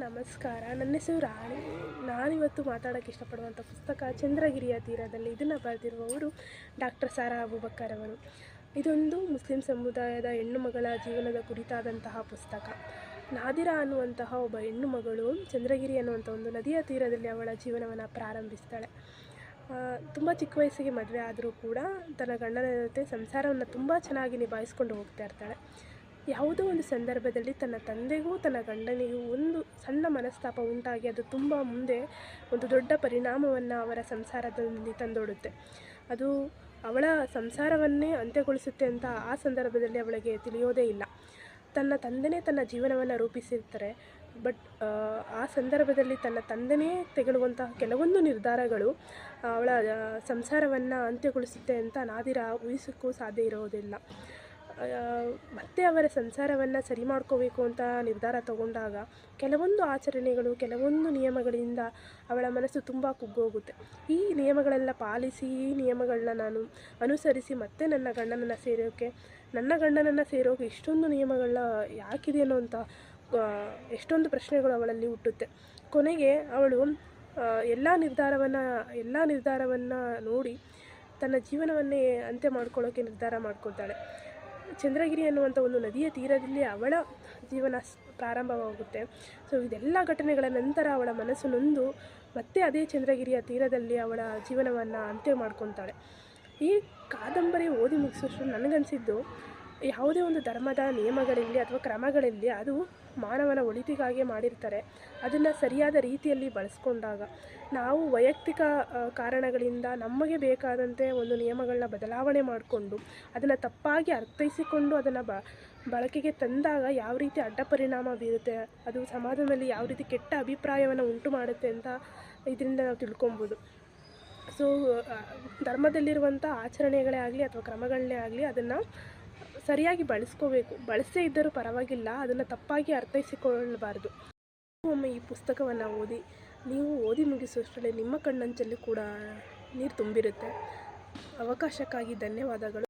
ನಮಸ್ಕಾರ. ನನ್ನ ಹೆಸರು ರಾಣಿ. ನಾನಿವತ್ತು ಮಾತಾಡೋಕ್ಕೆ ಇಷ್ಟಪಡುವಂಥ ಪುಸ್ತಕ ಚಂದ್ರಗಿರಿಯ ತೀರದಲ್ಲಿ ಇದನ್ನು ಬರೆದಿರುವವರು ಡಾಕ್ಟರ್ ಸಾರಾ ಅಬೂಬಕ್ಕರ್ ಅವರು. ಇದೊಂದು ಮುಸ್ಲಿಂ ಸಮುದಾಯದ ಹೆಣ್ಣು ಮಗಳ ಜೀವನದ ಕುರಿತಾದಂತಹ ಪುಸ್ತಕ. ನಾದಿರಾ ಅನ್ನುವಂತಹ ಒಬ್ಬ ಹೆಣ್ಣು ಮಗಳು ಚಂದ್ರಗಿರಿ ಅನ್ನುವಂಥ ಒಂದು ನದಿಯ ತೀರದಲ್ಲಿ ಅವಳ ಜೀವನವನ್ನು ಪ್ರಾರಂಭಿಸ್ತಾಳೆ. ತುಂಬ ಚಿಕ್ಕ ವಯಸ್ಸಿಗೆ ಮದುವೆ ಆದರೂ ಕೂಡ ತನ್ನ ಗಂಡನ ಜೊತೆ ಸಂಸಾರವನ್ನು ತುಂಬ ಚೆನ್ನಾಗಿ ನಿಭಾಯಿಸ್ಕೊಂಡು ಹೋಗ್ತಾ ಇರ್ತಾಳೆ. ಯಾವುದೋ ಒಂದು ಸಂದರ್ಭದಲ್ಲಿ ತನ್ನ ತಂದೆಗೂ ತನ್ನ ಗಂಡನಿಗೂ ಒಂದು ಸಣ್ಣ ಮನಸ್ತಾಪ ಉಂಟಾಗಿ ಅದು ತುಂಬ ಮುಂದೆ ಒಂದು ದೊಡ್ಡ ಪರಿಣಾಮವನ್ನು ಅವರ ಸಂಸಾರದಲ್ಲಿ ತಂದೊಡುತ್ತೆ. ಅದು ಅವಳ ಸಂಸಾರವನ್ನೇ ಅಂತ್ಯಗೊಳಿಸುತ್ತೆ ಅಂತ ಆ ಸಂದರ್ಭದಲ್ಲಿ ಅವಳಿಗೆ ತಿಳಿಯೋದೇ ಇಲ್ಲ. ತನ್ನ ತಂದೆನೇ ತನ್ನ ಜೀವನವನ್ನು ರೂಪಿಸಿರ್ತಾರೆ, ಬಟ್, ಆ ಸಂದರ್ಭದಲ್ಲಿ ತನ್ನ ತಂದೆನೇ ತೆಗೊಳ್ಳುವಂತಹ ಕೆಲವೊಂದು ನಿರ್ಧಾರಗಳು ಅವಳ ಸಂಸಾರವನ್ನು ಅಂತ್ಯಗೊಳಿಸುತ್ತೆ ಅಂತ ನಾದಿರ ಊಹಿಸೋಕ್ಕೂ ಸಾಧ್ಯ ಇರೋದಿಲ್ಲ. ಮತ್ತೆ ಅವರ ಸಂಸಾರವನ್ನು ಸರಿ ಮಾಡ್ಕೋಬೇಕು ಅಂತ ನಿರ್ಧಾರ ತಗೊಂಡಾಗ ಕೆಲವೊಂದು ಆಚರಣೆಗಳು, ಕೆಲವೊಂದು ನಿಯಮಗಳಿಂದ ಅವಳ ಮನಸ್ಸು ತುಂಬ ಕುಗ್ಗೋಗುತ್ತೆ. ಈ ನಿಯಮಗಳೆಲ್ಲ ಪಾಲಿಸಿ, ಈ ನಿಯಮಗಳನ್ನ ನಾನು ಅನುಸರಿಸಿ ಮತ್ತೆ ನನ್ನ ಗಂಡನನ್ನು ಸೇರೋಕ್ಕೆ ನನ್ನ ಗಂಡನನ್ನು ಸೇರೋಕೆ ಇಷ್ಟೊಂದು ನಿಯಮಗಳನ್ನ ಯಾಕಿದೆ ಅಂತ ಎಷ್ಟೊಂದು ಪ್ರಶ್ನೆಗಳು ಅವಳಲ್ಲಿ ಹುಟ್ಟುತ್ತೆ. ಕೊನೆಗೆ ಅವಳು ಎಲ್ಲ ನಿರ್ಧಾರವನ್ನು ಎಲ್ಲ ನಿರ್ಧಾರವನ್ನು ನೋಡಿ ತನ್ನ ಜೀವನವನ್ನೇ ಅಂತ್ಯ ಮಾಡ್ಕೊಳ್ಳೋಕ್ಕೆ ನಿರ್ಧಾರ ಮಾಡ್ಕೊಳ್ತಾಳೆ. ಚಂದ್ರಗಿರಿ ಅನ್ನುವಂಥ ಒಂದು ನದಿಯ ತೀರದಲ್ಲಿ ಅವಳ ಜೀವನ ಪ್ರಾರಂಭವಾಗುತ್ತೆ. ಸೊ ಇದೆಲ್ಲ ಘಟನೆಗಳ ನಂತರ ಅವಳ ಮನಸ್ಸು ನೊಂದು ಮತ್ತೆ ಅದೇ ಚಂದ್ರಗಿರಿಯ ತೀರದಲ್ಲಿ ಅವಳ ಜೀವನವನ್ನು ಅಂತ್ಯ ಮಾಡ್ಕೊತಾಳೆ. ಈ ಕಾದಂಬರಿ ಓದಿ ಮುಗಿಸೋಷ್ಟು ನನಗನ್ಸಿದ್ದು ಯಾವುದೇ ಒಂದು ಧರ್ಮದ ನಿಯಮಗಳಿರಲಿ ಅಥವಾ ಕ್ರಮಗಳಿರಲಿ ಅದು ಮಾನವನ ಒಳಿತಿಗಾಗಿ ಮಾಡಿರ್ತಾರೆ. ಅದನ್ನು ಸರಿಯಾದ ರೀತಿಯಲ್ಲಿ ಬಳಸ್ಕೊಂಡಾಗ ನಾವು ವೈಯಕ್ತಿಕ ಕಾರಣಗಳಿಂದ ನಮಗೆ ಬೇಕಾದಂತೆ ಒಂದು ನಿಯಮಗಳನ್ನ ಬದಲಾವಣೆ ಮಾಡಿಕೊಂಡು ಅದನ್ನು ತಪ್ಪಾಗಿ ಅರ್ಥೈಸಿಕೊಂಡು ಅದನ್ನು ಬ, ಬಳಕೆಗೆ ತಂದಾಗ ಯಾವ ರೀತಿ ಅಡ್ಡ ಪರಿಣಾಮ ಬೀರುತ್ತೆ, ಅದು ಸಮಾಜದಲ್ಲಿ ಯಾವ ರೀತಿ ಕೆಟ್ಟ ಅಭಿಪ್ರಾಯವನ್ನು ಉಂಟು ಮಾಡುತ್ತೆ ಅಂತ ಇದರಿಂದ ನಾವು ತಿಳ್ಕೊಬೋದು. ಸೊ ಧರ್ಮದಲ್ಲಿರುವಂಥ ಆಚರಣೆಗಳೇ ಆಗಲಿ ಅಥವಾ ಕ್ರಮಗಳನ್ನೇ ಆಗಲಿ ಅದನ್ನು ಸರಿಯಾಗಿ ಬಳಸ್ಕೋಬೇಕು. ಬಳಸೇ ಇದ್ದರೂ ಪರವಾಗಿಲ್ಲ, ಅದನ್ನು ತಪ್ಪಾಗಿ ಅರ್ಥೈಸಿಕೊಳ್ಳಬಾರ್ದು. ಒಮ್ಮೆ ಈ ಪುಸ್ತಕವನ್ನು ಓದಿ, ನೀವು ಓದಿ ಮುಗಿಸುವಷ್ಟರಲ್ಲಿ ನಿಮ್ಮ ಕಣ್ಣಂಚಲ್ಲಿ ಕೂಡ ನೀರು ತುಂಬಿರುತ್ತೆ. ಅವಕಾಶಕ್ಕಾಗಿ ಧನ್ಯವಾದಗಳು.